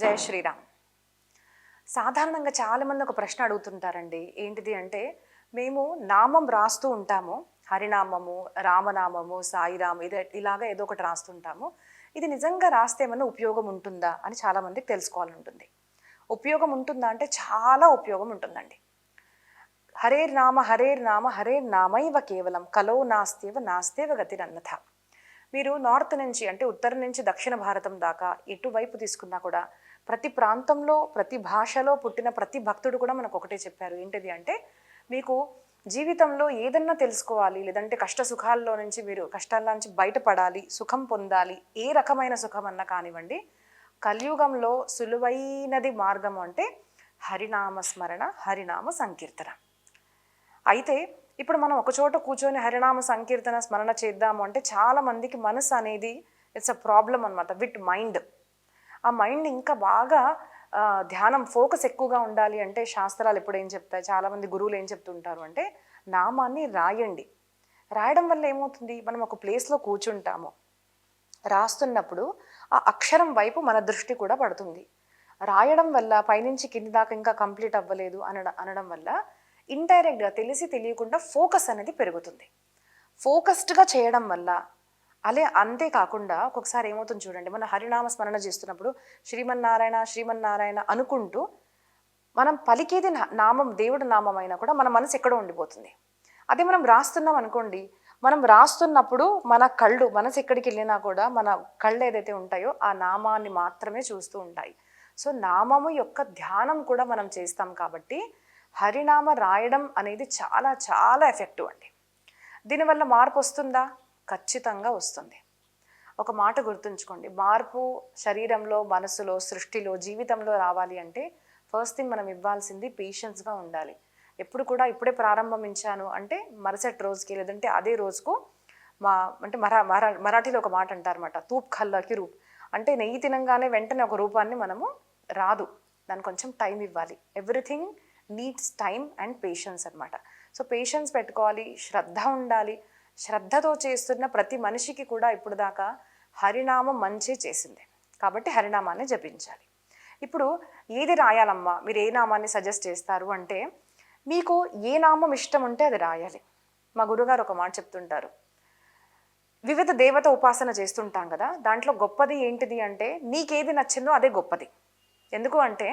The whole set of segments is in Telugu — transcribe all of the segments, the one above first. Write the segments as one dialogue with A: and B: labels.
A: జయ శ్రీరామ్. సాధారణంగా చాలామంది ఒక ప్రశ్న అడుగుతుంటారండి. ఏంటిది అంటే మేము నామం రాస్తూ ఉంటాము. హరినామము రామనామము సాయిరామ్ ఇది ఇలాగా ఏదో ఒకటి రాస్తుంటాము ఇది నిజంగా రాస్తే ఏమైనా ఉపయోగం ఉంటుందా అని చాలామందికి తెలుసుకోవాలంటుంది ఉపయోగం ఉంటుందా అంటే చాలా ఉపయోగం ఉంటుందండి. హరేర్ నామ హరేర్ నామ హరేర్ నామైవ కేవలం కలో నాస్తేవ నాస్తేవ గతిరన్నథ. మీరు నార్త్ నుంచి అంటే ఉత్తరం నుంచి దక్షిణ భారతం దాకా ఎటువైపు తీసుకున్నా కూడా ప్రతి ప్రాంతంలో ప్రతి భాషలో పుట్టిన ప్రతి భక్తుడు కూడా మనకు ఒకటే చెప్పారు. ఏంటిది అంటే మీకు జీవితంలో ఏదన్నా తెలుసుకోవాలి లేదంటే కష్ట సుఖాల్లో నుంచి మీరు కష్టాల నుంచి బయటపడాలి సుఖం పొందాలి ఏ రకమైన సుఖం అన్నా కానివ్వండి కలియుగంలో సులువైనది మార్గం అంటే హరినామ స్మరణ హరినామ సంకీర్తన. అయితే ఇప్పుడు మనం ఒక చోట కూర్చొని హరినామ సంకీర్తన స్మరణ చేద్దాము అంటే చాలామందికి మనసు అనేది ఇట్స్ అ ప్రాబ్లం అనమాట విత్ మైండ్ ఆ మైండ్ ఇంకా బాగా ధ్యానం ఫోకస్ ఎక్కువగా ఉండాలి అంటే శాస్త్రాలు ఎప్పుడు ఏం చెప్తాయి? చాలామంది గురువులు ఏం చెప్తుంటారు అంటే నామాన్ని రాయండి. రాయడం వల్ల ఏమవుతుంది? మనం ఒక ప్లేస్లో కూర్చుంటాము. రాస్తున్నప్పుడు ఆ అక్షరం వైపు మన దృష్టి కూడా పడుతుంది. రాయడం వల్ల పైనుంచి కింది దాకా ఇంకా కంప్లీట్ అవ్వలేదు అనడం అనడం వల్ల ఇండైరెక్ట్గా తెలిసి తెలియకుండా ఫోకస్ అనేది పెరుగుతుంది. ఫోకస్డ్గా చేయడం వల్ల అలే అంతేకాకుండా ఒక్కొక్కసారి ఏమవుతుంది చూడండి మన హరినామ స్మరణ చేస్తున్నప్పుడు శ్రీమన్నారాయణ శ్రీమన్నారాయణ అనుకుంటూ మనం పలికేది నామం దేవుడి నామం అయినా కూడా మన మనసు ఎక్కడో ఉండిపోతుంది. అదే మనం రాస్తున్నాం అనుకోండి మనం రాస్తున్నప్పుడు మన కళ్ళు మనసు ఎక్కడికి వెళ్ళినా కూడా మన కళ్ళు ఏదైతే ఉంటాయో ఆ నామాన్ని మాత్రమే చూస్తూ ఉంటాయి. సో నామము యొక్క ధ్యానం కూడా మనం చేస్తాం కాబట్టి హరినామ రాయడం అనేది చాలా చాలా ఎఫెక్టివ్ అండి. దీనివల్ల మార్పు వస్తుందా? ఖచ్చితంగా వస్తుంది. ఒక మాట గుర్తుంచుకోండి. మార్పు శరీరంలో మనసులో సృష్టిలో జీవితంలో రావాలి అంటే ఫస్ట్ థింగ్ మనం ఇవ్వాల్సింది పేషెన్స్గా ఉండాలి. ఎప్పుడు కూడా ఇప్పుడే ప్రారంభించాను అంటే మరుసటి రోజుకి లేదంటే అదే రోజుకు మా అంటే మరా మరా మరాఠీలో ఒక మాట అంటారన్నమాట. తూప్ ఖల్లాకి రూప్. అంటే నెయ్యి తినంగానే వెంటనే ఒక రూపాన్ని మనము రాదు. దానికి కొంచెం టైం ఇవ్వాలి. Everything needs time and patience అనమాట సో పేషెన్స్ పెట్టుకోవాలి శ్రద్ధ ఉండాలి శ్రద్ధతో చేస్తున్న ప్రతి మనిషికి కూడా ఇప్పుడు దాకా హరినామం మంచి చేసింది. కాబట్టి హరినామాన్ని జపించాలి. ఇప్పుడు ఏది రాయాలమ్మా? మీరు ఏ నామాన్ని సజెస్ట్ చేస్తారు అంటే మీకు ఏ నామం ఇష్టం ఉంటే అది రాయాలి. మా గురుగారు ఒక మాట చెప్తుంటారు. వివిధ దేవత ఉపాసన చేస్తుంటాం కదా దాంట్లో గొప్పది ఏంటిది అంటే నీకేది నచ్చిందో అదే గొప్పది. ఎందుకు అంటే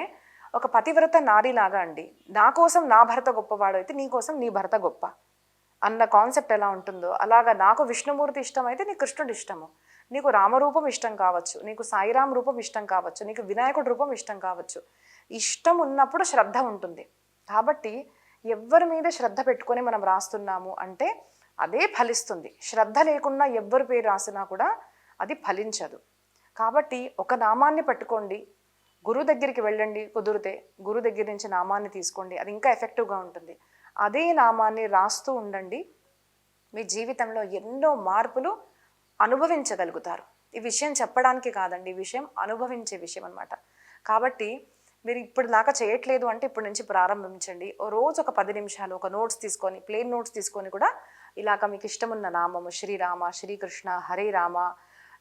A: ఒక పతివ్రత నారీలాగా అండి. నా కోసం నా భర్త గొప్పవాడు అయితే నీ కోసం నీ భర్త గొప్ప. అన్న కాన్సెప్ట్ ఎలా ఉంటుందో. అలాగా నాకు విష్ణుమూర్తి ఇష్టం అయితే నీకు కృష్ణుడు ఇష్టము. నీకు రామరూపం ఇష్టం కావచ్చు. నీకు సాయిరామ రూపం ఇష్టం కావచ్చు. నీకు వినాయకుడి రూపం ఇష్టం కావచ్చు. ఇష్టం ఉన్నప్పుడు శ్రద్ధ ఉంటుంది. కాబట్టి ఎవరి మీద శ్రద్ధ పెట్టుకొని మనం రాస్తున్నాము అంటే అదే ఫలిస్తుంది. శ్రద్ధ లేకుండా ఎవ్వరి పేరు రాసినా కూడా అది ఫలించదు. కాబట్టి ఒక నామాన్ని పట్టుకోండి. గురువు దగ్గరికి వెళ్ళండి కుదిరితే. గురువు దగ్గర నుంచి నామాన్ని తీసుకోండి. అది ఇంకా ఎఫెక్టివ్గా ఉంటుంది. అదే నామాన్ని రాస్తూ ఉండండి. మీ జీవితంలో ఎన్నో మార్పులు అనుభవించగలుగుతారు. ఈ విషయం చెప్పడానికి కాదండి ఈ విషయం అనుభవించే విషయం అనమాట కాబట్టి మీరు ఇప్పుడు దాకా చేయట్లేదు అంటే ఇప్పటి నుంచి ప్రారంభించండి. ఓ రోజు ఒక పది నిమిషాలు ఒక నోట్స్ తీసుకొని ప్లేన్ నోట్స్ తీసుకొని కూడా ఇలాగ మీకు ఇష్టమున్న నామము శ్రీరామ శ్రీకృష్ణ హరే రామ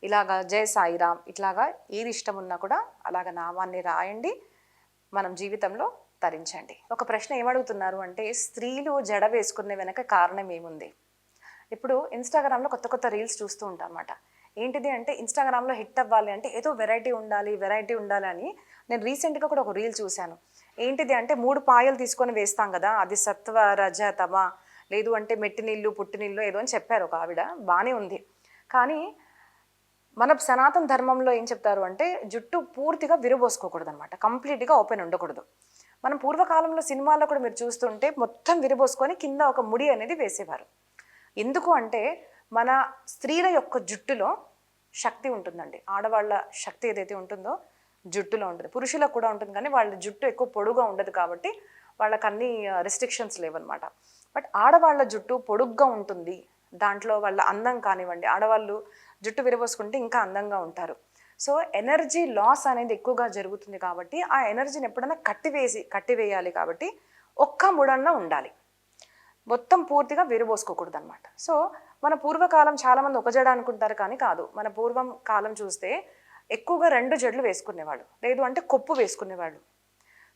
A: ఇలాగా జయ సాయిరామ్ ఇట్లాగా ఏది ఇష్టం ఉన్నా కూడా అలాగ నామాన్ని రాయండి. మనం జీవితంలో తరించండి. ఒక ప్రశ్న ఏమడుగుతున్నారు అంటే స్త్రీలు జడ వేసుకునే వెనక కారణం ఏముంది? ఇప్పుడు ఇన్స్టాగ్రామ్లో కొత్త కొత్త రీల్స్ చూస్తూ ఉంటాం అన్నమాట ఏంటిది అంటే ఇన్స్టాగ్రామ్లో హిట్ అవ్వాలి అంటే ఏదో వెరైటీ ఉండాలి వెరైటీ ఉండాలి అని నేను రీసెంట్గా కూడా ఒక రీల్ చూశాను. ఏంటిది అంటే మూడు పాయలు తీసుకొని వేస్తాం కదా అది సత్వ రజ తమ లేదు అంటే మెట్టి నీళ్ళు పుట్టి నీళ్ళు ఏదో అని చెప్పారు ఒక ఆవిడ బాగానే ఉంది. కానీ మన సనాతన ధర్మంలో ఏం చెప్తారు అంటే జుట్టు పూర్తిగా విరబోసుకోకూడదు అనమాట కంప్లీట్గా ఓపెన్ ఉండకూడదు. మనం పూర్వకాలంలో సినిమాల్లో కూడా మీరు చూస్తుంటే మొత్తం విరబోసుకొని కింద ఒక ముడి అనేది వేసేవారు. ఎందుకు అంటే మన స్త్రీల యొక్క జుట్టులో శక్తి ఉంటుందండి. ఆడవాళ్ళ శక్తి ఏదైతే ఉంటుందో జుట్టులో ఉంటుంది. పురుషులకు కూడా ఉంటుంది కానీ వాళ్ళ జుట్టు ఎక్కువ పొడుగా ఉండదు కాబట్టి వాళ్ళకి అన్ని రెస్ట్రిక్షన్స్ లేవన్నమాట. బట్ ఆడవాళ్ళ జుట్టు పొడుగ్గా ఉంటుంది. దాంట్లో వాళ్ళ అందం కానివ్వండి ఆడవాళ్ళు జుట్టు విరబోసుకుంటే ఇంకా అందంగా ఉంటారు. సో ఎనర్జీ లాస్ అనేది ఎక్కువగా జరుగుతుంది కాబట్టి ఆ ఎనర్జీని ఎప్పుడైనా కట్టివేసి కట్టివేయాలి కాబట్టి ఒక్క ముడన్న ఉండాలి. మొత్తం పూర్తిగా విరబోసుకోకూడదు అనమాట సో మన పూర్వకాలం చాలామంది ఒక జడ అనుకుంటారు కానీ కాదు. మన పూర్వం కాలం చూస్తే ఎక్కువగా రెండు జడలు వేసుకునేవాడు లేదు అంటే కొప్పు వేసుకునేవాళ్ళు.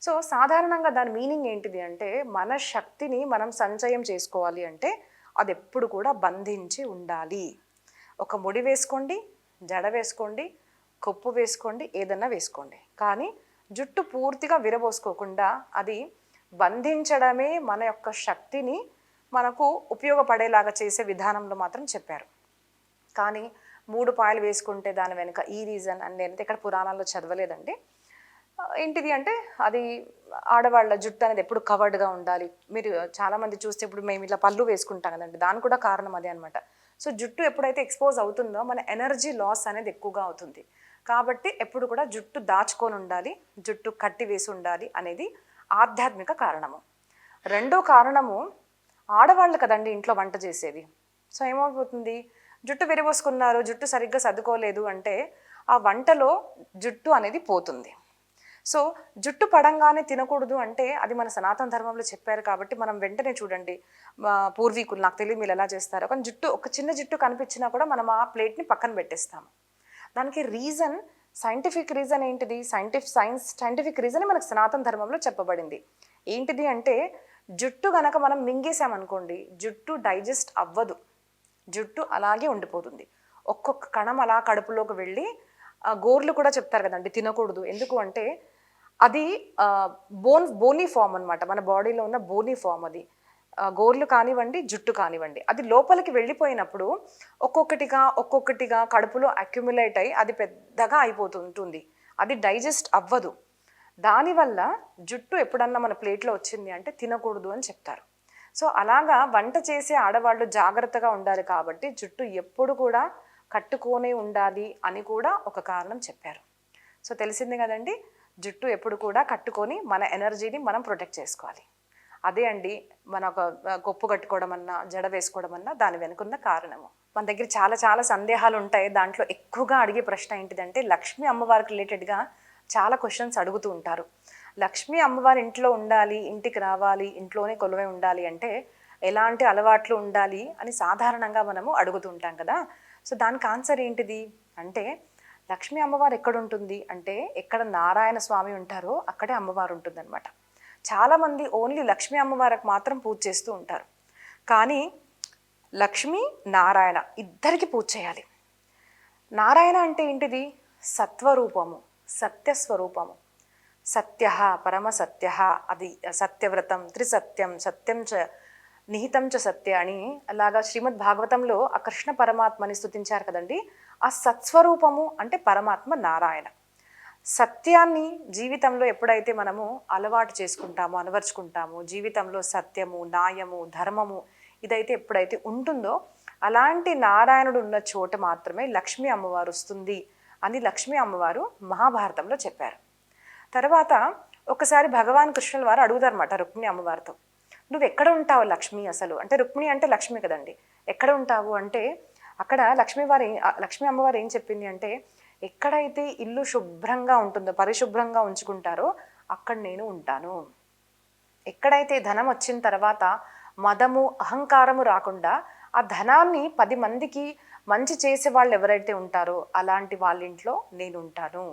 A: సో సాధారణంగా దాని మీనింగ్ ఏంటిది అంటే మన శక్తిని మనం సంచయం చేసుకోవాలి అంటే అది ఎప్పుడు కూడా బంధించి ఉండాలి. ఒక ముడి వేసుకోండి జడ వేసుకోండి కొప్పు వేసుకోండి ఏదన్నా వేసుకోండి. కానీ జుట్టు పూర్తిగా విరబోసుకోకుండా అది బంధించడమే మన యొక్క శక్తిని మనకు ఉపయోగపడేలాగా చేసే విధానంలో మాత్రం చెప్పారు. కానీ మూడు పాయలు వేసుకుంటే దాని వెనుక ఈ రీజన్ అని నేనైతే ఇక్కడ పురాణాల్లో చదవలేదండి. ఏంటిది అంటే అది ఆడవాళ్ళ జుట్టు అనేది ఎప్పుడు కవర్డ్గా ఉండాలి. మీరు చాలామంది చూస్తే ఇప్పుడు మేము ఇట్లా పళ్ళు వేసుకుంటాం కదండి దాని కూడా కారణం అదే అనమాట సో జుట్టు ఎప్పుడైతే ఎక్స్పోజ్ అవుతుందో మన ఎనర్జీ లాస్ అనేది ఎక్కువగా అవుతుంది. కాబట్టి ఎప్పుడు కూడా జుట్టు దాచుకొని ఉండాలి జుట్టు కట్టి వేసి ఉండాలి అనేది ఆధ్యాత్మిక కారణము. రెండో కారణము ఆడవాళ్ళు కదండి ఇంట్లో వంట చేసేది. సో ఏమైపోతుంది? జుట్టు విరబోసుకున్నారు జుట్టు సరిగ్గా సర్దుకోలేదు అంటే ఆ వంటలో జుట్టు అనేది పోతుంది. సో జుట్టు పడంగానే తినకూడదు అంటే అది మన సనాతన ధర్మంలో చెప్పారు కాబట్టి మనం వెంటనే చూడండి. పూర్వీకులు నాకు తెలియదు మీరు ఎలా చేస్తారో కానీ జుట్టు ఒక చిన్న జుట్టు కనిపించినా కూడా మనం ఆ ప్లేట్ని పక్కన పెట్టేస్తాము. దానికి రీజన్ సైంటిఫిక్ రీజన్ ఏంటిది? సైంటిఫిక్ సైన్స్ సైంటిఫిక్ రీజన్ మనకు సనాతన ధర్మంలో చెప్పబడింది. ఏంటిది అంటే జుట్టు గనక మనం మింగేసామనుకోండి జుట్టు డైజెస్ట్ అవ్వదు. జుట్టు అలాగే ఉండిపోతుంది. ఒక్కొక్క కణం అలా కడుపులోకి వెళ్ళి ఆ గోర్లు కూడా చెప్తారు కదండి తినకూడదు. ఎందుకు అంటే అది బోన్ బోనీ ఫామ్ అన్నమాట. మన బాడీలో ఉన్న బోనీ ఫామ్ అది. గోర్లు కానివ్వండి జుట్టు కానివ్వండి. అది లోపలికి వెళ్ళిపోయినప్పుడు ఒక్కొక్కటిగా ఒక్కొక్కటిగా కడుపులో అక్యుములేట్ అయి అది పెద్దగా అయిపోతుంటుంది. అది డైజెస్ట్ అవ్వదు. దానివల్ల జుట్టు ఎప్పుడన్నా మన ప్లేట్లో వచ్చింది అంటే తినకూడదు అని చెప్తారు. సో అలాగా వంట చేసే ఆడవాళ్ళు జాగ్రత్తగా ఉండాలి కాబట్టి జుట్టు ఎప్పుడు కూడా కట్టుకొనే ఉండాలి అని కూడా ఒక కారణం చెప్పారు. సో తెలిసింది కదండి? జుట్టు ఎప్పుడు కూడా కట్టుకొని మన ఎనర్జీని మనం ప్రొటెక్ట్ చేసుకోవాలి. అదే అండి మన ఒక గొప్పు కట్టుకోవడం అన్నా జడ వేసుకోవడం అన్నా దాని వెనుకున్న కారణము. మన దగ్గర చాలా చాలా సందేహాలు ఉంటాయి దాంట్లో ఎక్కువగా అడిగే ప్రశ్న ఏంటిదంటే లక్ష్మీ అమ్మవారికి రిలేటెడ్గా చాలా క్వశ్చన్స్ అడుగుతూ ఉంటారు. లక్ష్మీ అమ్మవారి ఇంట్లో ఉండాలి ఇంటికి రావాలి ఇంట్లోనే కొలువై ఉండాలి అంటే ఎలాంటి అలవాట్లు ఉండాలి అని సాధారణంగా మనము అడుగుతూ ఉంటాం కదా. సో దానికి ఆన్సర్ ఏంటిది? అంటే లక్ష్మీ అమ్మవారు ఎక్కడ ఉంటుంది అంటే ఎక్కడ నారాయణ స్వామి ఉంటారో అక్కడే అమ్మవారు ఉంటుందన్నమాట. చాలామంది ఓన్లీ లక్ష్మీ అమ్మవారికి మాత్రం పూజ చేస్తూ ఉంటారు. కానీ లక్ష్మి నారాయణ ఇద్దరికి పూజ చేయాలి. నారాయణ అంటే ఏంటిది? సత్వరూపము సత్యస్వరూపము. సత్య పరమ సత్య అది సత్యవ్రతం త్రిసత్యం సత్యం చ నిహితం చ సత్య అని అలాగా శ్రీమద్ భాగవతంలో ఆ కృష్ణ పరమాత్మని స్తుతించారు కదండి. ఆ సత్స్వరూపము అంటే పరమాత్మ నారాయణ. సత్యాన్ని జీవితంలో ఎప్పుడైతే మనము అలవాటు చేసుకుంటామో అలవర్చుకుంటామో జీవితంలో సత్యము న్యాయము ధర్మము ఇదైతే ఎప్పుడైతే ఉంటుందో అలాంటి నారాయణుడు ఉన్న చోట మాత్రమే లక్ష్మీ అమ్మవారు వస్తుంది అని లక్ష్మీ అమ్మవారు మహాభారతంలో చెప్పారు. తర్వాత ఒకసారి భగవాన్ కృష్ణుల వారు అడుగుతారన్నమాట రుక్మిణి అమ్మవారితో నువ్వు ఎక్కడ ఉంటావు లక్ష్మి అసలు? అంటే రుక్మిణి అంటే లక్ష్మి కదండి. ఎక్కడ ఉంటావు? అంటే అక్కడ లక్ష్మీవారు లక్ష్మీ అమ్మవారు ఏం చెప్పింది అంటే ఎక్కడైతే ఇల్లు శుభ్రంగా ఉంటుందో పరిశుభ్రంగా ఉంచుకుంటారో అక్కడ నేను ఉంటాను. ఎక్కడైతే ధనం వచ్చిన తర్వాత మదము అహంకారము రాకుండా ఆ ధనాన్ని పది మందికి మంచి చేసే వాళ్ళు ఎవరైతే ఉంటారో అలాంటి వాళ్ళ ఇంట్లో నేను ఉంటాను.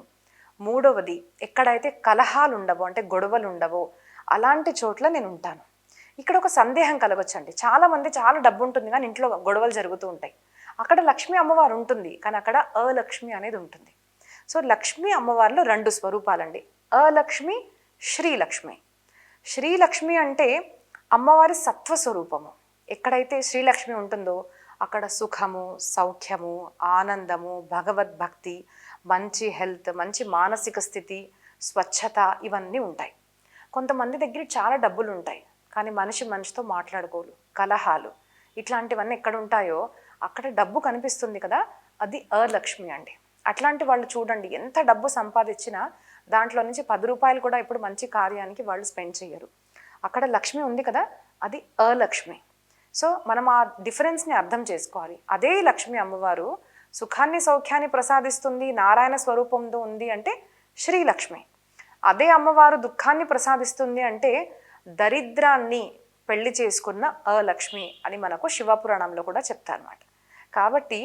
A: మూడవది ఎక్కడైతే కలహాలు ఉండవో అంటే గొడవలు ఉండవో అలాంటి చోట్ల నేను ఉంటాను. ఇక్కడ ఒక సందేహం కలగొచ్చండి. చాలా మంది చాలా డబ్బు ఉంటుంది కానీ ఇంట్లో గొడవలు జరుగుతూ ఉంటాయి. అక్కడ లక్ష్మీ అమ్మవారు ఉంటుంది కానీ అక్కడ అలక్ష్మి అనేది ఉంటుంది. సో లక్ష్మీ అమ్మవారిలో రెండు స్వరూపాలండి. అలక్ష్మి శ్రీలక్ష్మి. శ్రీలక్ష్మి అంటే అమ్మవారి సత్వ స్వరూపము ఎక్కడైతే శ్రీలక్ష్మి ఉంటుందో అక్కడ సుఖము సౌఖ్యము ఆనందము భగవద్భక్తి మంచి హెల్త్ మంచి మానసిక స్థితి స్వచ్ఛత ఇవన్నీ ఉంటాయి. కొంతమంది దగ్గర చాలా డబ్బులు ఉంటాయి కానీ మనిషి మనిషితో మాట్లాడుకోలు కలహాలు. ఇట్లాంటివన్నీ ఎక్కడ ఉంటాయో అక్కడ డబ్బు కనిపిస్తుంది కదా అది అలక్ష్మి అండి. అట్లాంటి వాళ్ళు చూడండి ఎంత డబ్బు సంపాదించినా దాంట్లో నుంచి పది రూపాయలు కూడా ఇప్పుడు మంచి కార్యానికి వాళ్ళు స్పెండ్ చేయరు అక్కడ లక్ష్మి ఉంది కదా అది అలక్ష్మి. సో మనం ఆ డిఫరెన్స్ని అర్థం చేసుకోవాలి. అదే లక్ష్మి అమ్మవారు సుఖాన్ని సౌఖ్యాన్ని ప్రసాదిస్తుంది నారాయణ స్వరూపంతో ఉంది అంటే శ్రీలక్ష్మి అదే అమ్మవారు దుఃఖాన్ని ప్రసాదిస్తుంది అంటే దరిద్రాన్ని పెళ్ళి చేసుకున్న అలక్ష్మి అని మనకు శివపురాణంలో కూడా చెప్తారన్నమాట. కాబట్టి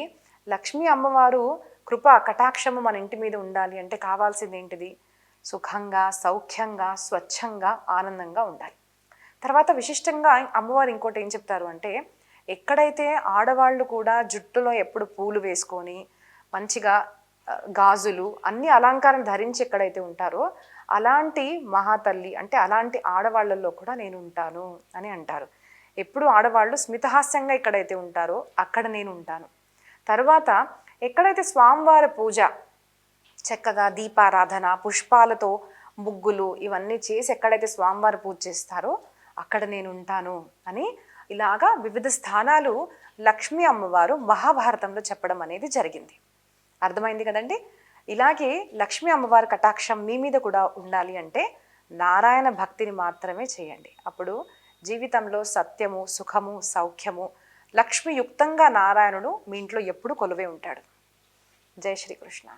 A: లక్ష్మీ అమ్మవారు కృప కటాక్షము మన ఇంటి మీద ఉండాలి అంటే కావాల్సింది ఏంటిది? సుఖంగా సౌఖ్యంగా స్వచ్ఛంగా ఆనందంగా ఉండాలి. తర్వాత విశిష్టంగా అమ్మవారు ఇంకోటి ఏం చెప్తారు అంటే ఎక్కడైతే ఆడవాళ్ళు కూడా జుట్టులో ఎప్పుడు పూలు వేసుకొని మంచిగా గాజులు అన్ని అలంకారం ధరించి ఎక్కడైతే ఉంటారో అలాంటి మహాతల్లి అంటే అలాంటి ఆడవాళ్ళల్లో కూడా నేను ఉంటాను అని అంటారు. ఎప్పుడు ఆడవాళ్ళు స్మితహాస్యంగా ఎక్కడైతే ఉంటారో అక్కడ నేను ఉంటాను. తర్వాత ఎక్కడైతే స్వామివారి పూజ చక్కగా దీపారాధన పుష్పాలతో ముగ్గులు ఇవన్నీ చేసి ఎక్కడైతే స్వామివారి పూజ చేస్తారో అక్కడ నేను ఉంటాను అని ఇలాగా వివిధ స్థానాలు లక్ష్మీ అమ్మవారు మహాభారతంలో చెప్పడం అనేది జరిగింది. అర్థమైంది కదండి? ఇలాగే లక్ష్మీ అమ్మవారి కటాక్షం మీ మీద కూడా ఉండాలి అంటే నారాయణ భక్తిని మాత్రమే చేయండి. అప్పుడు జీవితంలో సత్యము సుఖము సౌఖ్యము లక్ష్మియుక్తంగా నారాయణుడు మీ ఇంట్లో ఎప్పుడు కొలువే ఉంటాడు. జై శ్రీకృష్ణ.